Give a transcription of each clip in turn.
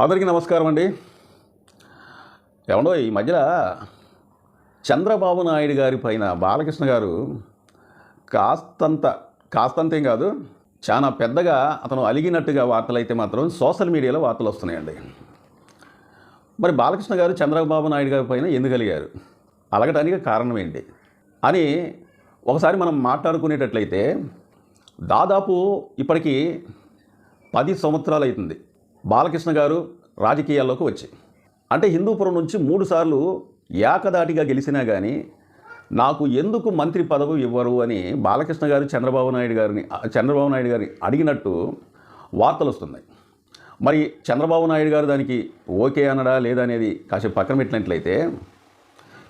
అందరికీ నమస్కారం అండి. ఏమండో ఈ మధ్యన చంద్రబాబు నాయుడు గారి పైన బాలకృష్ణ గారు కాస్తంత కాస్తంతేం కాదు చాలా పెద్దగా అతను అలిగినట్టుగా వార్తలు అయితే మాత్రం సోషల్ మీడియాలో వార్తలు వస్తున్నాయండి. మరి బాలకృష్ణ గారు చంద్రబాబు నాయుడు గారి పైన ఎందుకు అలిగారు? అలగటానికి కారణం ఏంటి? అని ఒకసారి మనం మాట్లాడుకునేటట్లయితే దాదాపు ఇప్పటికీ పది సంవత్సరాలు అవుతుంది. బాలకృష్ణ గారు రాజకీయాల్లోకి వచ్చి. అంటే హిందూపురం నుంచి మూడుసార్లు ఏకదాటిగా గెలిచినా కానీ నాకు ఎందుకు మంత్రి పదవి ఇవ్వరు అని బాలకృష్ణ గారు చంద్రబాబు నాయుడు గారిని చంద్రబాబు నాయుడు గారిని అడిగినట్టు వార్తలు వస్తున్నాయి. మరి చంద్రబాబు నాయుడు గారు దానికి ఓకే అనడా లేదా అనేది కాసేపు పక్కన పెట్టినట్లయితే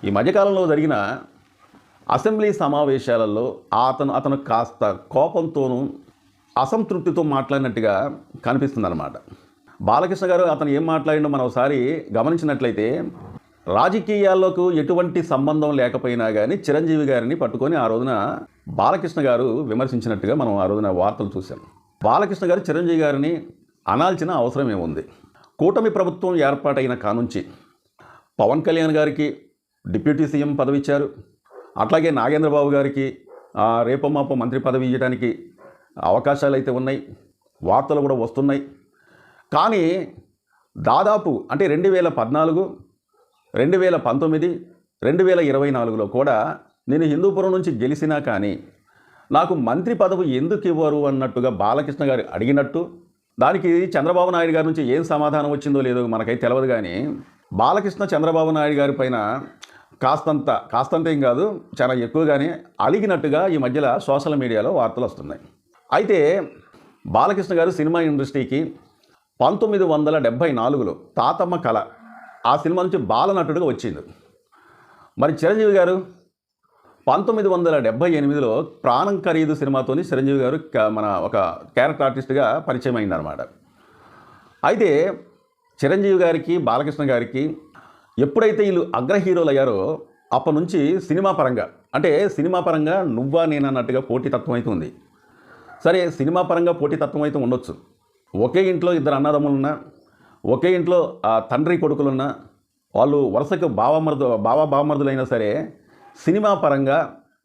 ఈ మధ్యకాలంలో జరిగిన అసెంబ్లీ సమావేశాలలో అతను అతను కాస్త కోపంతోనూ అసంతృప్తితో మాట్లాడినట్టుగా కనిపిస్తుంది అన్నమాట బాలకృష్ణ గారు అతను ఏం మాట్లాడిండో మనం ఒకసారి గమనించినట్లయితే రాజకీయాల్లోకి ఎటువంటి సంబంధం లేకపోయినా కానీ చిరంజీవి గారిని పట్టుకొని ఆ రోజున బాలకృష్ణ గారు విమర్శించినట్టుగా మనం ఆ రోజున వార్తలు చూసాం బాలకృష్ణ గారు చిరంజీవి గారిని అనాల్సిన అవసరం ఏముంది? కూటమి ప్రభుత్వం ఏర్పాటైన కానుంచి పవన్ కళ్యాణ్ గారికి డిప్యూటీ సీఎం పదవి ఇచ్చారు అట్లాగే నాగేంద్రబాబు గారికి రేపమాప మంత్రి పదవి ఇవ్వడానికి అవకాశాలు అయితే ఉన్నాయి. వార్తలు కూడా వస్తున్నాయి. కానీ దాదాపు అంటే రెండు వేల పద్నాలుగు రెండు వేల పంతొమ్మిది రెండు వేల ఇరవై నాలుగులో కూడా నేను హిందూపురం నుంచి గెలిచినా కానీ నాకు మంత్రి పదవి ఎందుకు ఇవ్వరు అన్నట్టుగా బాలకృష్ణ గారు అడిగినట్టు దానికి చంద్రబాబు నాయుడు గారి నుంచి ఏం సమాధానం వచ్చిందో లేదో మనకైతే తెలియదు కానీ బాలకృష్ణ చంద్రబాబు నాయుడు గారి పైన కాస్తంత కాస్తంత ఏం కాదు చాలా ఎక్కువగానే అలిగినట్టుగా ఈ మధ్యలో సోషల్ మీడియాలో వార్తలు వస్తున్నాయి. అయితే బాలకృష్ణ గారు సినిమా ఇండస్ట్రీకి పంతొమ్మిది వందల డెబ్భై నాలుగులో తాతమ్మ కళ ఆ సినిమా నుంచి బాలనటుడుగా వచ్చింది. మరి చిరంజీవి గారు పంతొమ్మిది వందల డెబ్భై ఎనిమిదిలో ప్రాణం ఖరీదు సినిమాతోని చిరంజీవి గారు క- మన ఒక క్యారెక్టర్ ఆర్టిస్ట్గా పరిచయం అయిందనమాట అయితే చిరంజీవి గారికి బాలకృష్ణ గారికి ఎప్పుడైతే వీళ్ళు అగ్ర హీరోలు అయ్యారో అప్పటి నుంచి సినిమా పరంగా అంటే సినిమా పరంగా నువ్వా నేనన్నట్టుగా పోటీతత్వం అయితే ఉంది. సరే సినిమా పరంగా పోటీతత్వం అయితే ఉండొచ్చు. ఒకే ఇంట్లో ఇద్దరు అన్నదమ్ములున్నా ఒకే ఇంట్లో ఆ తండ్రి కొడుకులున్నా వాళ్ళు వరుసకు బావమరుదు బావ బావమరుదులైనా సరే సినిమా పరంగా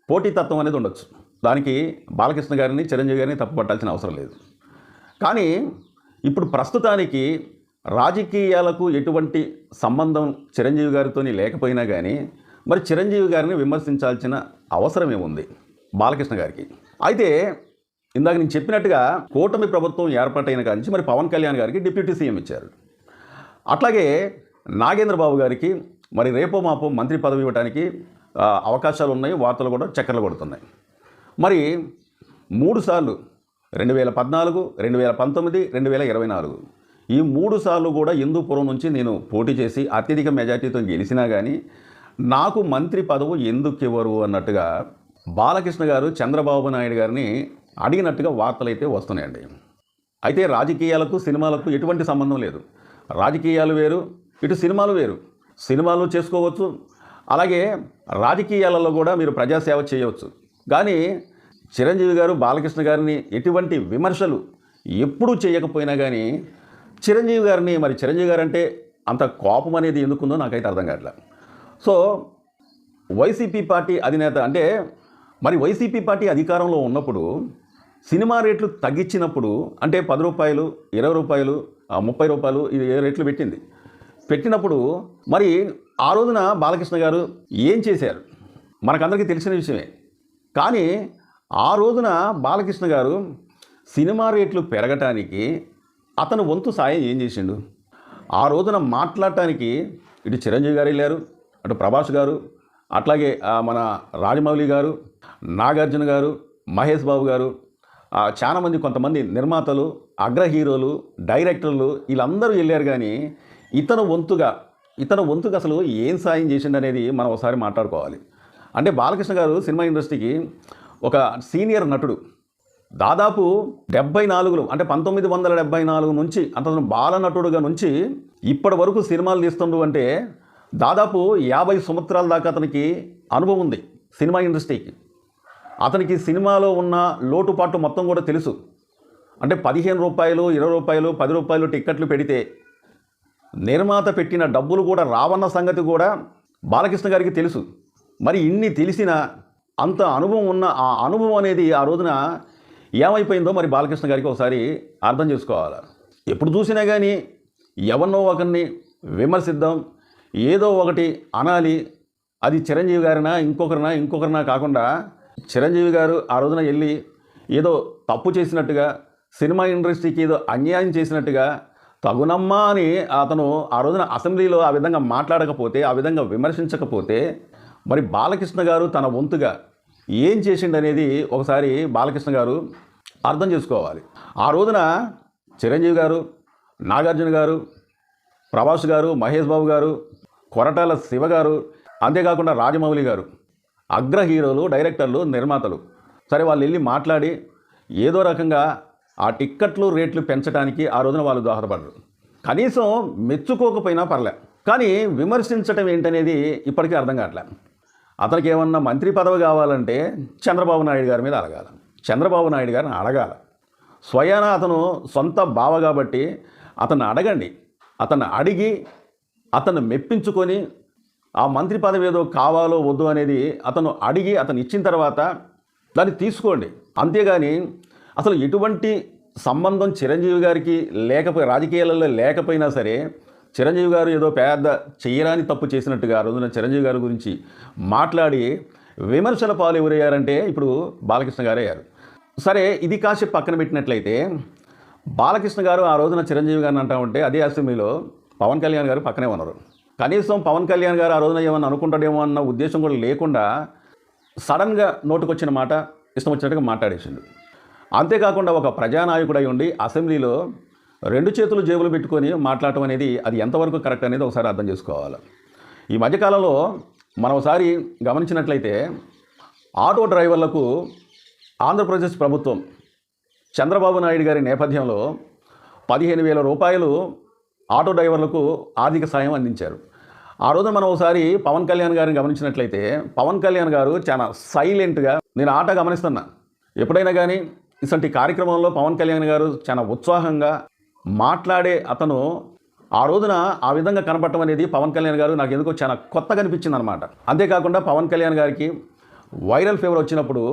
పోటీతత్వం అనేది ఉండొచ్చు. దానికి బాలకృష్ణ గారిని చిరంజీవి గారిని తప్పు పట్టాల్సిన అవసరం లేదు. కానీ ఇప్పుడు ప్రస్తుతానికి రాజకీయాలకు ఎటువంటి సంబంధం చిరంజీవి గారితో లేకపోయినా కానీ మరి చిరంజీవి గారిని విమర్శించాల్సిన అవసరం ఏముంది బాలకృష్ణ గారికి. అయితే ఇందాక నేను చెప్పినట్టుగా కూటమి ప్రభుత్వం ఏర్పాటైన కాడి నుంచి మరి పవన్ కళ్యాణ్ గారికి డిప్యూటీ సీఎం ఇచ్చారు. అట్లాగే నాగేంద్ర బాబు గారికి మరి రేపో మాపో మంత్రి పదవి ఇవ్వడానికి అవకాశాలు ఉన్నాయి వార్తలు కూడా చక్కర్లు కొడుతున్నాయి. మరి మూడు సార్లు రెండు వేల పద్నాలుగు రెండు వేల పంతొమ్మిది రెండు వేల ఇరవై నాలుగు ఈ మూడు సార్లు కూడా హిందూపురం నుంచి నేను పోటీ చేసి అత్యధిక మెజార్టీతో గెలిచినా కానీ నాకు మంత్రి పదవు ఎందుకు ఇవ్వరు అన్నట్టుగా బాలకృష్ణ గారు చంద్రబాబు నాయుడు గారిని అడిగినట్టుగా వార్తలు అయితే వస్తున్నాయండి. అయితే రాజకీయాలకు సినిమాలకు ఎటువంటి సంబంధం లేదు. రాజకీయాలు వేరు ఇటు సినిమాలు వేరు. సినిమాలు చేసుకోవచ్చు. అలాగే రాజకీయాలలో కూడా మీరు ప్రజాసేవ చేయవచ్చు. కానీ చిరంజీవి గారు బాలకృష్ణ గారిని ఎటువంటి విమర్శలు ఎప్పుడూ చేయకపోయినా కానీ చిరంజీవి గారిని మరి చిరంజీవి గారు అంటే అంత కోపం అనేది ఎందుకుందో నాకైతే అర్థం కావట్లేదు సో వైసీపీ పార్టీ అధినేత అంటే మరి వైసీపీ పార్టీ అధికారంలో ఉన్నప్పుడు సినిమా రేట్లు తగ్గించినప్పుడు అంటే పది రూపాయలు ఇరవై రూపాయలు ముప్పై రూపాయలు ఇది ఏ రేట్లు పెట్టింది? పెట్టినప్పుడు మరి ఆ రోజున బాలకృష్ణ గారు ఏం చేశారు? మనకందరికీ తెలిసిన విషయమే. కానీ ఆ రోజున బాలకృష్ణ గారు సినిమా రేట్లు పెరగటానికి అతను వంతు సాయం ఏం చేసిండు? ఆ రోజున మాట్లాడటానికి ఇటు చిరంజీవి గారు వెళ్ళారు అటు ప్రభాస్ గారు అట్లాగే మన రాజమౌళి గారు నాగార్జున గారు మహేష్ బాబు గారు చాలా మంది కొంతమంది నిర్మాతలు అగ్ర హీరోలు డైరెక్టర్లు వీళ్ళందరూ వెళ్ళారు కానీ ఇతను వంతుగా ఇతను వంతుగా అసలు ఏం సాయం చేసిండు అనేది మనం ఒకసారి మాట్లాడుకోవాలి. అంటే బాలకృష్ణ గారు సినిమా ఇండస్ట్రీకి ఒక సీనియర్ నటుడు. దాదాపు డెబ్బై నాలుగులో అంటే పంతొమ్మిది వందల డెబ్బై నాలుగు నుంచి అతను బాలనటుడుగా నుంచి ఇప్పటి వరకు సినిమాలు తీస్తుండు అంటే దాదాపు యాభై సంవత్సరాల దాకా అతనికి అనుభవం ఉంది సినిమా ఇండస్ట్రీకి. అతనికి సినిమాలో ఉన్న లోటుపాటు మొత్తం కూడా తెలుసు. అంటే పదిహేను రూపాయలు ఇరవై రూపాయలు పది రూపాయలు టిక్కెట్లు పెడితే నిర్మాత పెట్టిన డబ్బులు కూడా రావన్న సంగతి కూడా బాలకృష్ణ గారికి తెలుసు. మరి ఇన్ని తెలిసిన అంత అనుభవం ఉన్న ఆ అనుభవం అనేది ఆ రోజున ఏమైపోయిందో మరి బాలకృష్ణ గారికి ఒకసారి అర్థం చేసుకోవాలి? ఎప్పుడు చూసినా కానీ ఎవరినో ఒకరిని విమర్శిద్దాం ఏదో ఒకటి అనాలి. అది చిరంజీవి గారినా ఇంకొకరినా ఇంకొకరినా కాకుండా చిరంజీవి గారు ఆ రోజున వెళ్ళి ఏదో తప్పు చేసినట్టుగా సినిమా ఇండస్ట్రీకి ఏదో అన్యాయం చేసినట్టుగా తగునమ్మా అని అతను ఆ రోజున అసెంబ్లీలో ఆ విధంగా మాట్లాడకపోతే ఆ విధంగా విమర్శించకపోతే మరి బాలకృష్ణ గారు తన వంతుగా ఏం చేసిండనేది ఒకసారి బాలకృష్ణ గారు అర్థం చేసుకోవాలి. ఆ రోజున చిరంజీవి గారు నాగార్జున గారు ప్రభాస్ గారు మహేష్ బాబు గారు కొరటాల శివ గారు అంతేకాకుండా రాజమౌళి గారు అగ్ర హీరోలు డైరెక్టర్లు నిర్మాతలు. సరే వాళ్ళు వెళ్ళి మాట్లాడి ఏదో రకంగా ఆ టిక్కెట్లు రేట్లు పెంచడానికి ఆ రోజున వాళ్ళు దోహదపడరు కనీసం మెచ్చుకోకపోయినా పర్లే. కానీ విమర్శించటం ఏంటనేది ఇప్పటికీ అర్థం కావట్లే. అతనికి ఏమన్నా మంత్రి పదవి కావాలంటే చంద్రబాబు నాయుడు గారి మీద అడగాల. చంద్రబాబు నాయుడు గారిని అడగాల. స్వయాన అతను సొంత బావ కాబట్టి అతన్ని అడగండి. అతను అడిగి అతను మెప్పించుకొని ఆ మంత్రి పదవి ఏదో కావాలో వద్దు అనేది అతను అడిగి అతను ఇచ్చిన తర్వాత దాన్ని తీసుకోండి. అంతేగాని అసలు ఎటువంటి సంబంధం చిరంజీవి గారికి లేకపోయి రాజకీయాలలో లేకపోయినా సరే చిరంజీవి గారు ఏదో పెద్ద చేయరాని తప్పు చేసినట్టుగా ఆ రోజున చిరంజీవి గారి గురించి మాట్లాడి విమర్శల పాలు ఎవరయ్యారంటే ఇప్పుడు బాలకృష్ణ గారు అయ్యారు. సరే ఇది కాసేపు పక్కన పెట్టినట్లయితే బాలకృష్ణ గారు ఆ రోజున చిరంజీవి గారిని అంటా ఉంటే అదే అసెంబ్లీలో పవన్ కళ్యాణ్ గారు పక్కనే ఉన్నారు. కనీసం పవన్ కళ్యాణ్ గారు ఆ రోజున ఏమన్నా అనుకుంటాడేమో అన్న ఉద్దేశం కూడా లేకుండా సడన్గా నోటుకొచ్చిన మాట ఇష్టం వచ్చినట్టుగా మాట్లాడేసిండు. అంతేకాకుండా ఒక ప్రజానాయకుడై ఉండి అసెంబ్లీలో రెండు చేతులు జేబులు పెట్టుకొని మాట్లాడటం అనేది అది ఎంతవరకు కరెక్ట్ అనేది ఒకసారి అర్థం చేసుకోవాలి. ఈ మధ్యకాలంలో మనం ఒకసారి గమనించినట్లయితే ఆటో డ్రైవర్లకు ఆంధ్రప్రదేశ్ ప్రభుత్వం చంద్రబాబు నాయుడు గారి నేపథ్యంలో పదిహేను వేల రూపాయలు ఆటో డ్రైవర్లకు ఆర్థిక సాయం అందించారు. ఆ రోజు మనం ఒకసారి పవన్ కళ్యాణ్ గారిని గమనించినట్లయితే పవన్ కళ్యాణ్ గారు చాలా సైలెంట్గా నేను ఆట గమనిస్తున్నా. ఎప్పుడైనా కానీ ఇటువంటి కార్యక్రమంలో పవన్ కళ్యాణ్ గారు చాలా ఉత్సాహంగా మాట్లాడే అతను ఆ రోజున ఆ విధంగా కనపడటం అనేది పవన్ కళ్యాణ్ గారు నాకు ఎందుకో చాలా కొత్తగా అనిపించింది అనమాట అంతేకాకుండా పవన్ కళ్యాణ్ గారికి వైరల్ ఫీవర్ వచ్చినప్పుడు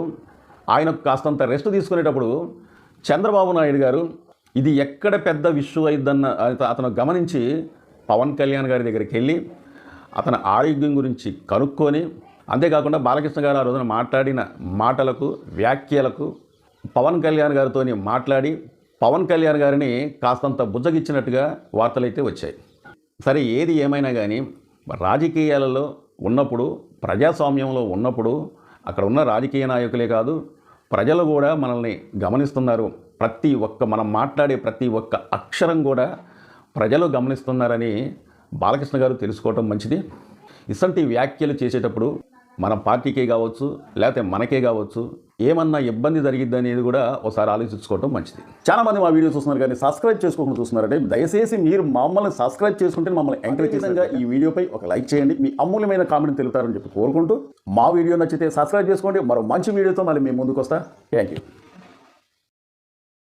ఆయన కాస్తంత రెస్ట్ తీసుకునేటప్పుడు చంద్రబాబు నాయుడు గారు ఇది ఎక్కడ పెద్ద ఇష్యూ అయిద్దన్న అతను గమనించి పవన్ కళ్యాణ్ గారి దగ్గరికి వెళ్ళి అతని ఆరోగ్యం గురించి కనుక్కొని అంతేకాకుండా బాలకృష్ణ గారు ఆ రోజున మాట్లాడిన మాటలకు వ్యాఖ్యలకు పవన్ కళ్యాణ్ గారితో మాట్లాడి పవన్ కళ్యాణ్ గారిని కాస్తంత బుజ్జగిచ్చినట్టుగా వార్తలైతే వచ్చాయి. సరే ఏది ఏమైనా కానీ రాజకీయాలలో ఉన్నప్పుడు ప్రజాస్వామ్యంలో ఉన్నప్పుడు అక్కడ ఉన్న రాజకీయ నాయకులే కాదు ప్రజలు కూడా మనల్ని గమనిస్తున్నారు. ప్రతి ఒక్క మనం మాట్లాడే ప్రతి ఒక్క అక్షరం కూడా ప్రజలు గమనిస్తున్నారని బాలకృష్ణ గారు తెలుసుకోవటం మంచిది. ఇసంటి వ్యాఖ్యలు చేసేటప్పుడు మన పార్టీకే కావచ్చు లేకపోతే మనకే కావచ్చు ఏమన్నా ఇబ్బంది జరిగిద్ది అనేది కూడా ఒకసారి ఆలోచించుకోవటం మంచిది. చాలా మంది మా వీడియో చూస్తున్నారు కానీ సబ్స్క్రైబ్ చేసుకోకుండా చూస్తున్నారంటే దయచేసి మీరు మమ్మల్ని సబ్స్క్రైబ్ చేసుకుంటే మమ్మల్ని ఎంకరేజ్ ఈ వీడియోపై ఒక లైక్ చేయండి. మీ అమూల్యమైన కామెంట్ తెలుపుతారని చెప్పి కోరుకుంటూ మా వీడియో నచ్చితే సబ్స్క్రైబ్ చేసుకోండి. మరో మంచి వీడియోతో మళ్ళీ మేము ముందుకు వస్తా. Thank you